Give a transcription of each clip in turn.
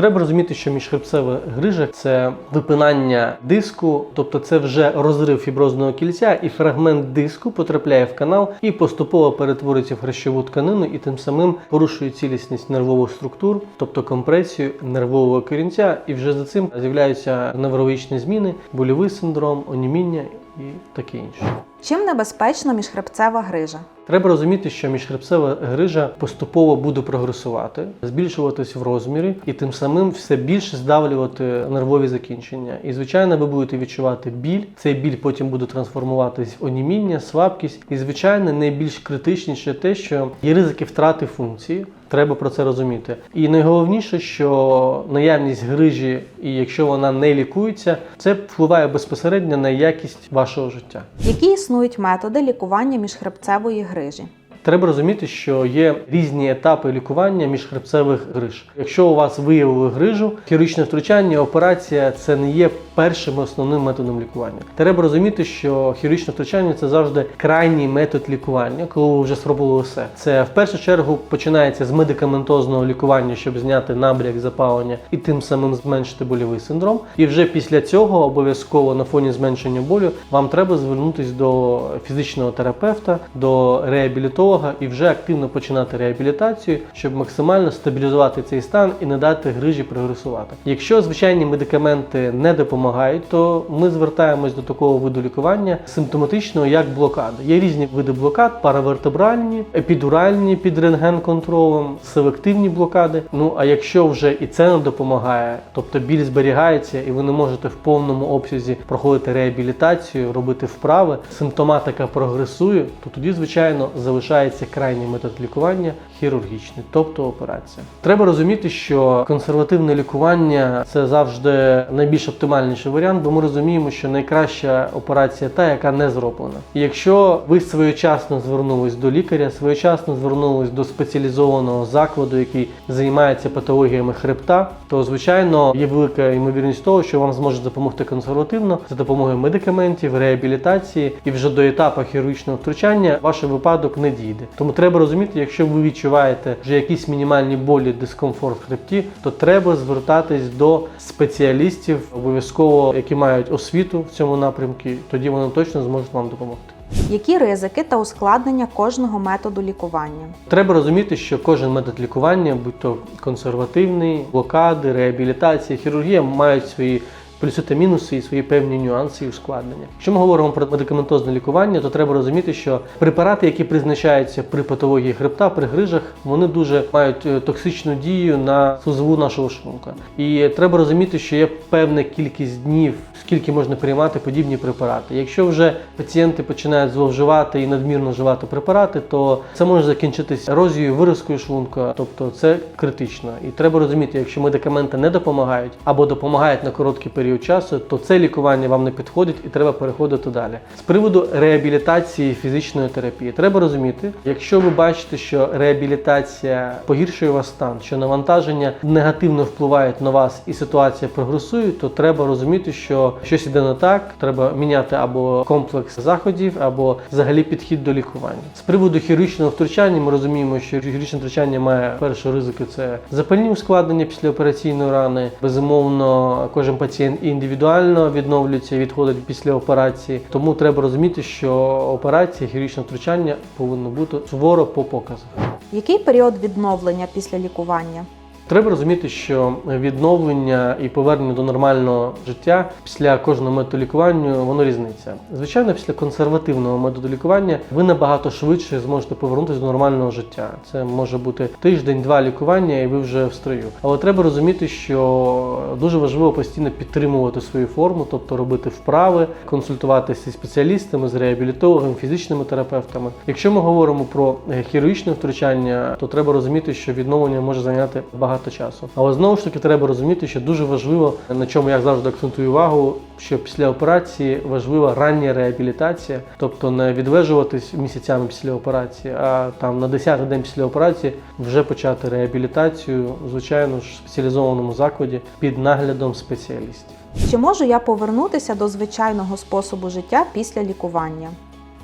Треба розуміти, що міжхребцева грижа це випинання диску, тобто це вже розрив фіброзного кільця, і фрагмент диску потрапляє в канал і поступово перетворюється в хрящову тканину, і тим самим порушує цілісність нервових структур, тобто компресію нервового корінця, і вже за цим з'являються неврологічні зміни, больовий синдром, оніміння і таке інше. Чим небезпечна міжхребцева грижа? Треба розуміти, що міжхребцева грижа поступово буде прогресувати, збільшуватись в розмірі і тим самим все більше здавлювати нервові закінчення. І звичайно, ви будете відчувати біль. Цей біль потім буде трансформуватись в оніміння, слабкість. І звичайно, найбільш критичніше те, що є ризики втрати функції. Треба про це розуміти. І найголовніше, що наявність грижі, і якщо вона не лікується, це впливає безпосередньо на якість вашого життя. Які існують методи лікування міжхребцевої грижі? Треба розуміти, що є різні етапи лікування міжхребцевих гриж. Якщо у вас виявили грижу, хірургічне втручання, операція це не є першим основним методом лікування. Треба розуміти, що хірургічне втручання це завжди крайній метод лікування, коли ви вже зробили все. Це в першу чергу починається з медикаментозного лікування, щоб зняти набряк запалення і тим самим зменшити больовий синдром. І вже після цього обов'язково на фоні зменшення болю вам треба звернутися до фізичного терапевта, до реабілітолога і вже активно починати реабілітацію, щоб максимально стабілізувати цей стан і не дати грижі прогресувати. Якщо звичайні медикаменти не допомагають, то ми звертаємось до такого виду лікування симптоматичного, як блокада. Є різні види блокад: паравертебральні, епідуральні під рентген-контролем, селективні блокади. Ну а якщо вже і це не допомагає, тобто біль зберігається і ви не можете в повному обсязі проходити реабілітацію, робити вправи, симптоматика прогресує, то тоді, звичайно, залишається крайній метод лікування хірургічний, тобто операція. Треба розуміти, що консервативне лікування це завжди найбільш оптимальніший варіант, бо ми розуміємо, що найкраща операція та, яка не зроблена. І якщо ви своєчасно звернулись до лікаря, своєчасно звернулись до спеціалізованого закладу, який займається патологіями хребта, то звичайно є велика ймовірність того, що вам зможуть допомогти консервативно за допомогою медикаментів, реабілітації, і вже до етапу хірургічного втручання ваш випадок не дійде. Тому треба розуміти, якщо ви відчуваєте вже якісь мінімальні болі, дискомфорт в хребті, то треба звертатись до спеціалістів, обов'язково які мають освіту в цьому напрямку. Тоді вони точно зможуть вам допомогти. Які ризики та ускладнення кожного методу лікування? Треба розуміти, що кожен метод лікування, будь то консервативний, блокади, реабілітація, хірургія, мають свої плюси та мінуси і свої певні нюанси і ускладнення. Якщо ми говоримо про медикаментозне лікування, то треба розуміти, що препарати, які призначаються при патології хребта, при грижах, вони дуже мають е, токсичну дію на слизову нашого шлунка. І треба розуміти, що є певна кількість днів, скільки можна приймати подібні препарати. Якщо вже пацієнти починають зловживати і надмірно вживати препарати, то це може закінчитись ерозією, виразкою шлунка, тобто це критично. І треба розуміти, якщо медикаменти не допомагають або допомагають на короткий період часу, то це лікування вам не підходить і треба переходити далі. З приводу реабілітації фізичної терапії, треба розуміти, якщо ви бачите, що реабілітація погіршує вас стан, що навантаження негативно впливають на вас і ситуація прогресує, то треба розуміти, що щось іде не так, треба міняти або комплекс заходів, або взагалі підхід до лікування. З приводу хірургічного втручання, ми розуміємо, що хірургічне втручання має перші ризики це запальні ускладнення після операційної рани. Безумовно, кожен пацієнт індивідуально відновлюється, відходить після операції. Тому треба розуміти, що операція хірургічне втручання повинно бути суворо по показах. Який період відновлення після лікування? Треба розуміти, що відновлення і повернення до нормального життя після кожного методу лікування воно різниця. Звичайно, після консервативного методу лікування ви набагато швидше зможете повернутися до нормального життя. Це може бути тиждень-два лікування, і ви вже в строю. Але треба розуміти, що дуже важливо постійно підтримувати свою форму, тобто робити вправи, консультуватися зі спеціалістами, з реабілітологами, фізичними терапевтами. Якщо ми говоримо про хірургічне втручання, то треба розуміти, що відновлення може зайняти багато часу. Але знову ж таки треба розуміти, що дуже важливо, на чому я завжди акцентую увагу, що після операції важлива рання реабілітація, тобто не відлежуватись місяцями після операції, а там на 10-й день після операції вже почати реабілітацію, звичайно ж, в спеціалізованому закладі під наглядом спеціалістів. Чи можу я повернутися до звичайного способу життя після лікування?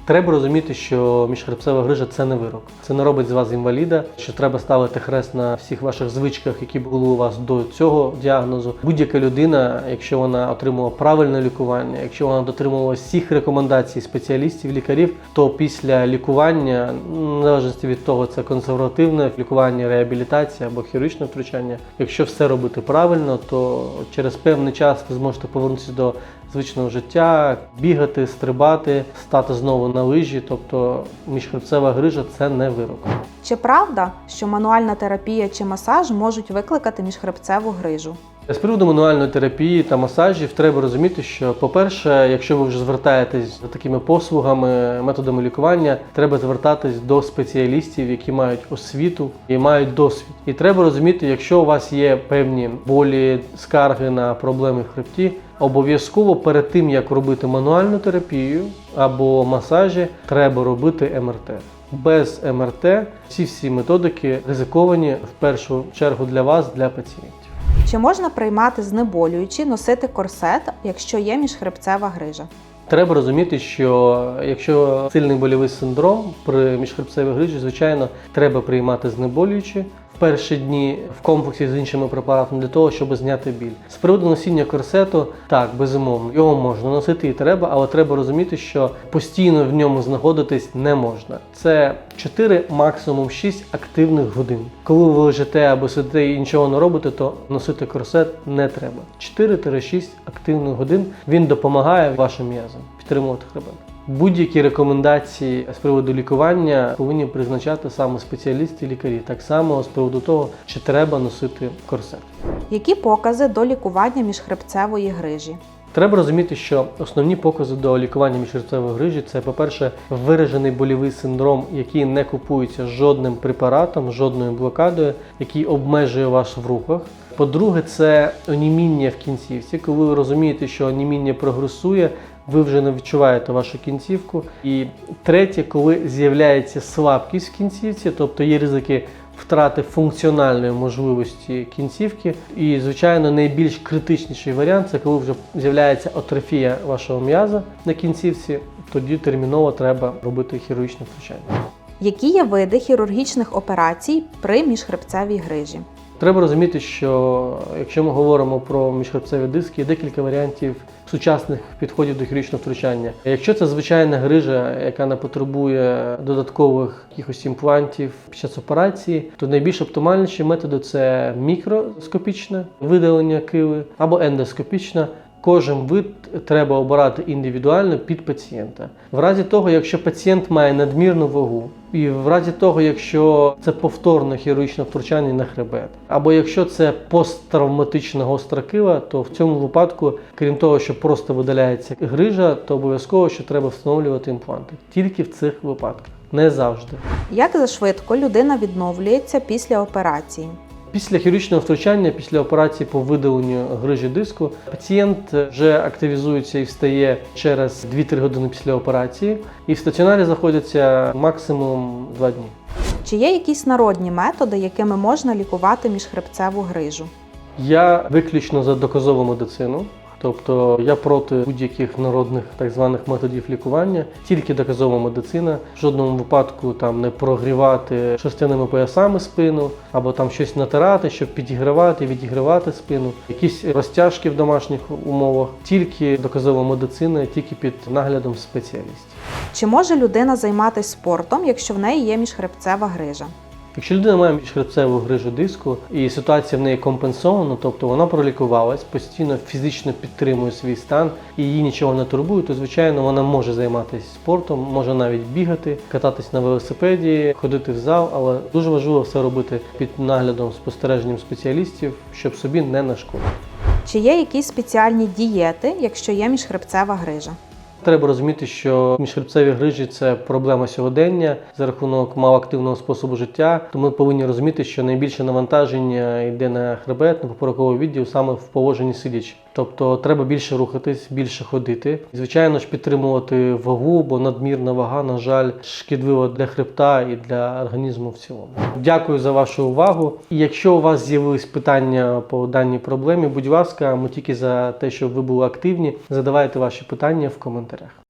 Треба розуміти, що міжхребцева грижа це не вирок. Це не робить з вас інваліда, що треба ставити хрест на всіх ваших звичках, які були у вас до цього діагнозу. Будь-яка людина, якщо вона отримала правильне лікування, якщо вона дотримувалася всіх рекомендацій спеціалістів, лікарів, то після лікування, незалежно від того, це консервативне лікування, реабілітація або хірургічне втручання, якщо все робити правильно, то через певний час ви зможете повернутися до звичного життя, бігати, стрибати, стати знову на лижі. Тобто міжхребцева грижа це не вирок. Чи правда, що мануальна терапія чи масаж можуть викликати міжхребцеву грижу? З приводу мануальної терапії та масажів треба розуміти, що, по-перше, якщо ви вже звертаєтесь за такими послугами, методами лікування, треба звертатись до спеціалістів, які мають освіту і мають досвід. І треба розуміти, якщо у вас є певні болі, скарги на проблеми в хребті, обов'язково перед тим як робити мануальну терапію або масажі, треба робити МРТ. Без МРТ ці всі методики ризиковані в першу чергу для вас, для пацієнтів. Чи можна приймати знеболюючі, носити корсет, якщо є міжхребцева грижа? Треба розуміти, що якщо сильний больовий синдром при міжхребцевій грижі, звичайно, треба приймати знеболюючі перші дні в комплексі з іншими препаратами для того, щоб зняти біль. З приводу носіння корсету, так, безумовно, його можна носити і треба, але треба розуміти, що постійно в ньому знаходитись не можна. Це 4, максимум 6 активних годин. Коли ви лежите або сидите і нічого не робите, то носити корсет не треба. 4-6 активних годин він допомагає вашим м'язам підтримувати хребет. Будь-які рекомендації з приводу лікування повинні призначати саме спеціалісти і лікарі, так само з приводу того, чи треба носити корсет. Які покази до лікування міжхребцевої грижі? Треба розуміти, що основні покази до лікування міжхребцевої грижі це, по-перше, виражений больовий синдром, який не купується жодним препаратом, жодною блокадою, який обмежує вас в рухах. По-друге, це оніміння в кінцівці. Коли ви розумієте, що оніміння прогресує, ви вже не відчуваєте вашу кінцівку. І третє, коли з'являється слабкість в кінцівці, тобто є ризики втрати функціональної можливості кінцівки. І, звичайно, найбільш критичніший варіант це коли вже з'являється атрофія вашого м'яза на кінцівці, тоді терміново треба робити хірургічне втручання. Які є види хірургічних операцій при міжхребцевій грижі? Треба розуміти, що якщо ми говоримо про міжхребцеві диски, є декілька варіантів сучасних підходів до хірургічного втручання. Якщо це звичайна грижа, яка не потребує додаткових якихось імплантів під час операції, то найбільш оптимальніші методи це мікроскопічне видалення киви або ендоскопічне. Кожен вид треба обирати індивідуально під пацієнта. В разі того, якщо пацієнт має надмірну вагу, і в разі того, якщо це повторне хірургічне втручання на хребет, або якщо це посттравматична гостра кива, то в цьому випадку, крім того, що просто видаляється грижа, то обов'язково що треба встановлювати імпланти. Тільки в цих випадках, не завжди. Як зашвидко людина відновлюється після операції? Після хірургічного втручання, після операції по видаленню грижі диску, пацієнт вже активізується і встає через 2-3 години після операції, і в стаціонарі знаходяться максимум 2 дні. Чи є якісь народні методи, якими можна лікувати міжхребцеву грижу? Я виключно за доказову медицину. Тобто я проти будь-яких народних так званих методів лікування, тільки доказова медицина. В жодному випадку там не прогрівати шерстяними поясами спину або там щось натирати, щоб підігривати, відігривати спину, якісь розтяжки в домашніх умовах. Тільки доказова медицина, тільки під наглядом спеціалістів. Чи може людина займатися спортом, якщо в неї є міжхребцева грижа? Якщо людина має міжхребцеву грижу диску і ситуація в неї компенсована, тобто вона пролікувалась, постійно фізично підтримує свій стан і її нічого не турбує, то звичайно вона може займатися спортом, може навіть бігати, кататись на велосипеді, ходити в зал, але дуже важливо все робити під наглядом спостереженням спеціалістів, щоб собі не нашкодити. Чи є якісь спеціальні дієти, якщо є міжхребцева грижа? Треба розуміти, що міжхребцеві грижі це проблема сьогодення за рахунок малоактивного способу життя. Тому ми повинні розуміти, що найбільше навантаження йде на хребет, на поперековий відділ саме в положенні сидячи. Тобто треба більше рухатись, більше ходити. Звичайно ж, підтримувати вагу, бо надмірна вага, на жаль, шкідлива для хребта і для організму в цілому. Дякую за вашу увагу. І якщо у вас з'явились питання по даній проблемі, будь ласка, ми тільки за те, щоб ви були активні, задавайте ваші питання в коментарях.